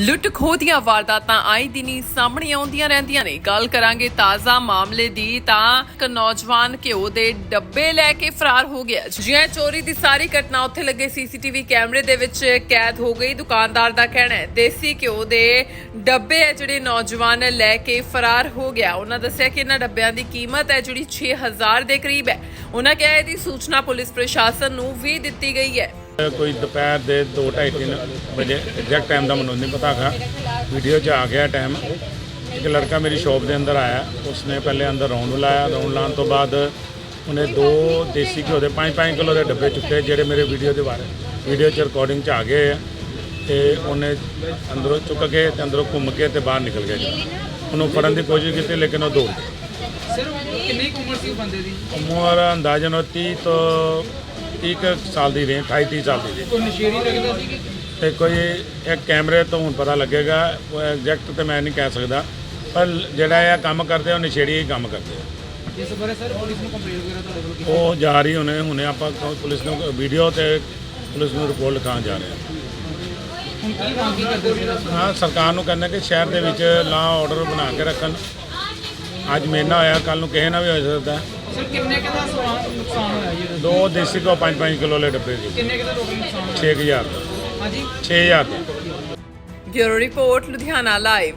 ਲੁੱਟ ਖੋਹ ਦੀਆਂ ਵਾਰਦਾਤਾਂ ਆਈ ਦਿਨੀ ਸਾਹਮਣੇ ਆਉਂਦੀਆਂ ਰਹਿੰਦੀਆਂ ਨੇ। ਗੱਲ ਕਰਾਂਗੇ ਤਾਜ਼ਾ ਮਾਮਲੇ ਦੀ ਤਾਂ ਇੱਕ ਨੌਜਵਾਨ ਘਿਓ ਦੇ ਡੱਬੇ ਲੈ ਕੇ ਫਰਾਰ ਹੋ ਗਿਆ। ਜਿਵੇਂ ਚੋਰੀ ਦੀ ਸਾਰੀ ਘਟਨਾ ਉੱਥੇ ਲੱਗੇ ਸੀਸੀਟੀਵੀ ਕੈਮਰੇ ਦੇ ਵਿੱਚ ਕੈਦ ਹੋ ਗਈ। ਦੁਕਾਨਦਾਰ ਦਾ ਕਹਿਣਾ ਹੈ, ਦੇਸੀ ਘਿਓ ਦੇ ਡੱਬੇ ਹੈ ਜਿਹੜੇ ਨੌਜਵਾਨ ਲੈ ਕੇ ਫਰਾਰ ਹੋ ਗਿਆ। ਉਹਨਾਂ ਦੱਸਿਆ ਕਿ ਇਹਨਾਂ ਡੱਬਿਆਂ ਦੀ ਕੀਮਤ ਹੈ ਜਿਹੜੀ 6000 ਦੇ ਕਰੀਬ ਹੈ। ਉਹਨਾਂ ਕਿਹਾ ਇਹਦੀ ਸੂਚਨਾ ਪੁਲਿਸ ਪ੍ਰਸ਼ਾਸਨ ਨੂੰ ਵੀ ਦਿੱਤੀ ਗਈ ਹੈ। ਕੋਈ ਦੁਪਹਿਰ ਦੇ 2:30 ਵਜੇ ਐਗਜ਼ੈਕਟ ਟਾਈਮ ਦਾ ਮੈਨੂੰ ਨਹੀਂ ਪਤਾ ਹੈਗਾ। ਵੀਡੀਓ 'ਚ ਆ ਗਿਆ ਟਾਈਮ ਇੱਕ ਲੜਕਾ ਮੇਰੀ ਸ਼ਾਪ ਦੇ ਅੰਦਰ ਆਇਆ। ਉਸਨੇ ਪਹਿਲੇ ਅੰਦਰ ਰਾਉਂਡ ਲਾਇਆ। ਰਾਉਂਡ ਲਾਉਣ ਤੋਂ ਬਾਅਦ ਉਹਨੇ ਦੋ ਦੇਸੀ ਘਿਓ ਦੇ 5-5 ਕਿਲੋ ਦੇ ਡੱਬੇ ਚੁੱਕੇ ਜਿਹੜੇ ਮੇਰੇ ਵੀਡੀਓ ਦੇ ਬਾਰੇ। ਵੀਡੀਓ 'ਚ ਰਿਕਾਰਡਿੰਗ 'ਚ ਆ ਗਏ ਆ ਤੇ ਉਹਨੇ ਅੰਦਰੋਂ ਚੁੱਕ ਕੇ ਤੇ ਅੰਦਰੋਂ ਘੁੰਮ ਕੇ ਤੇ ਬਾਹਰ ਨਿਕਲ ਗਿਆ ਉਹਨੂੰ ਫੜਨ ਦੀ ਕੋਸ਼ਿਸ਼ ਕੀਤੀ ਲੇਕਿਨ ਉਹ ਦੌੜ ਗਿਆ ਸਰ ਕਿੰਨੀ ਉਮਰ ਸੀ ਬੰਦੇ ਦੀ? ਉਮਰ ਅੰਦਾਜ਼ਨ ਉਹ 30 ਤੋਂ 30 ਕੁ ਸਾਲ ਦੀ ਰੇਂਜ 28 30 ਸਾਲ ਦੀ ਰੇਂਜ। ਕੋਈ ਨਸ਼ੇੜੀ ਲੱਗਦਾ ਸੀ ਕਿ? ਤੇ ਕੋਈ ਇੱਕ ਕੈਮਰੇ ਤੋਂ ਹੁਣ ਪਤਾ ਲੱਗੇਗਾ ਉਹ ਐਗਜ਼ੈਕਟ ਤੇ ਮੈਂ ਨਹੀਂ ਕਹਿ ਸਕਦਾ ਪਰ ਜਿਹੜਾ ਇਹ ਕੰਮ ਕਰਦੇ ਆ, ਉਹ ਨਸ਼ੇੜੀ ਹੀ ਕੰਮ ਕਰਦੇ ਆ। ਇਸ ਬਾਰੇ ਸਰ ਪੁਲਿਸ ਨੂੰ ਕੰਪਲੇਂਟ ਵਗੈਰਾ ਤੁਹਾਡੇ ਕੀਤੀ? ਉਹ ਜਾ ਰਹੀ ਹੁਣੇ ਹੁਣੇ ਆਪਾਂ ਕ- ਪੁਲਿਸ ਨੂੰ ਵੀਡੀਓ ਤੇ ਪੁਲਿਸ ਨੂੰ ਰਿਪੋਰਟ ਲਿਖਾਉਣ ਜਾ ਰਹੇ ਹੁਣ ਕੀ ਮੰਗ ਕੀ ਕਰਦੇ ਸੀ? ਹਾਂ ਹਾਂ ਸਰਕਾਰ ਨੂੰ ਕਹਿੰਦਾ ਕਿ ਸ਼ਹਿਰ ਦੇ ਵਿੱਚ ਲਾ ਆਰਡਰ ਬਣਾ ਕੇ ਰੱਖਣ। ਅੱਜ ਮੇਨਾ ਹੋਇਆ ਕੱਲ ਨੂੰ ਕਿਸੇ ਨਾਲ ਵੀ ਹੋ ਸਕਦਾ। ਹੈ। ਸਰ ਕਿੰਨੇ ਕੁ ਦਾ ਸਵਾਨ ਨੁਕਸਾਨ ਹੋਇਆ ਜੀ ਇਹਦਾ? ਦੋ ਦੇਸੀ ਕੋ 5-5 ਕਿਲੋ ਦੇ ਡੱਬੇ ਜੀ ਕਿੰਨੇ ਕੁ ਦਾ ਟੋਟਲ ਨੁਕਸਾਨ ਹੋਇਆ? 6000 ਦਾ ਹਾਂਜੀ। 6000 ਦਾ ਬਿਊਰੋ ਰਿਪੋਰਟ ਲੁਧਿਆਣਾ ਲਾਈਵ।